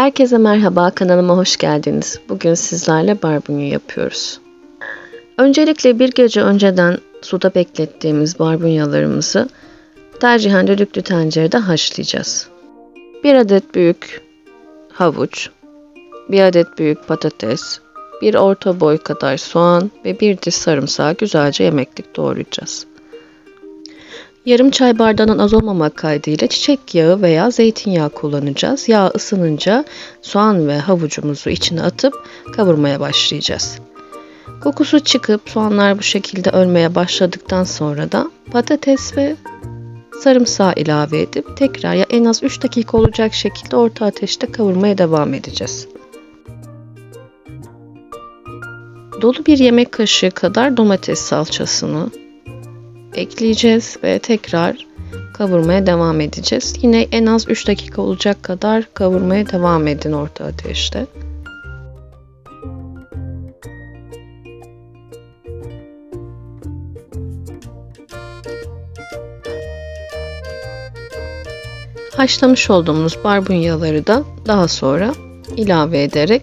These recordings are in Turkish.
Herkese merhaba, kanalıma hoş geldiniz. Bugün sizlerle barbunya yapıyoruz. Öncelikle bir gece önceden suda beklettiğimiz barbunyalarımızı tercihen düdüklü tencerede haşlayacağız. Bir adet büyük havuç, bir adet büyük patates, bir orta boy kadar soğan ve bir diş sarımsağı güzelce yemeklik doğrayacağız. Yarım çay bardağının az olmamak kaydıyla çiçek yağı veya zeytinyağı kullanacağız. Yağ ısınınca soğan ve havucumuzu içine atıp kavurmaya başlayacağız. Kokusu çıkıp soğanlar bu şekilde ölmeye başladıktan sonra da patates ve sarımsağı ilave edip tekrar ya en az 3 dakika olacak şekilde orta ateşte kavurmaya devam edeceğiz. Dolu bir yemek kaşığı kadar domates salçasını ekleyeceğiz ve tekrar kavurmaya devam edeceğiz. Yine en az 3 dakika olacak kadar kavurmaya devam edin orta ateşte. Haşlamış olduğumuz barbunyaları da daha sonra ilave ederek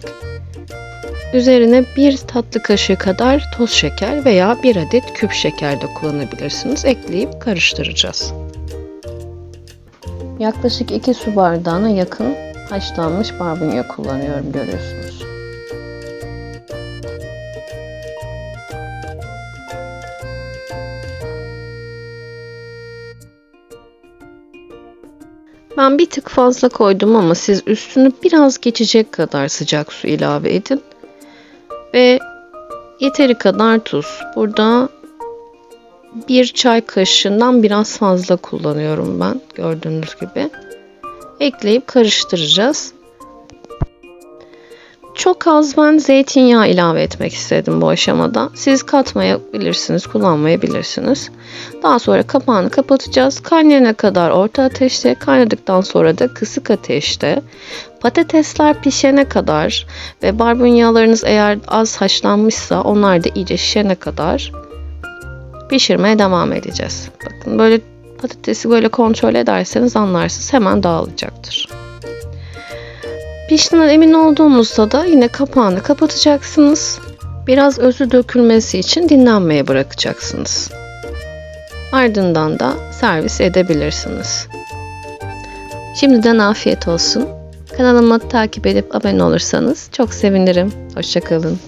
Üzerine bir tatlı kaşığı kadar toz şeker veya bir adet küp şeker de kullanabilirsiniz. Ekleyip karıştıracağız. Yaklaşık 2 su bardağına yakın haşlanmış barbunya kullanıyorum görüyorsunuz. Ben bir tık fazla koydum ama siz üstünü biraz geçecek kadar sıcak su ilave edin. Ve yeteri kadar tuz. Burada bir çay kaşığından biraz fazla kullanıyorum ben gördüğünüz gibi. Ekleyip karıştıracağız. Çok az ben zeytinyağı ilave etmek istedim bu aşamada. Siz katmayabilirsiniz, kullanmayabilirsiniz. Daha sonra kapağını kapatacağız. Kaynayana kadar orta ateşte, kaynadıktan sonra da kısık ateşte. Patatesler pişene kadar ve barbunyalarınız eğer az haşlanmışsa onlar da iyice şişene kadar pişirmeye devam edeceğiz. Bakın böyle patatesi böyle kontrol ederseniz anlarsınız hemen dağılacaktır. Piştiğinden emin olduğunuzda da yine kapağını kapatacaksınız. Biraz özü dökülmesi için dinlenmeye bırakacaksınız. Ardından da servis edebilirsiniz. Şimdiden afiyet olsun. Kanalıma takip edip abone olursanız çok sevinirim. Hoşçakalın.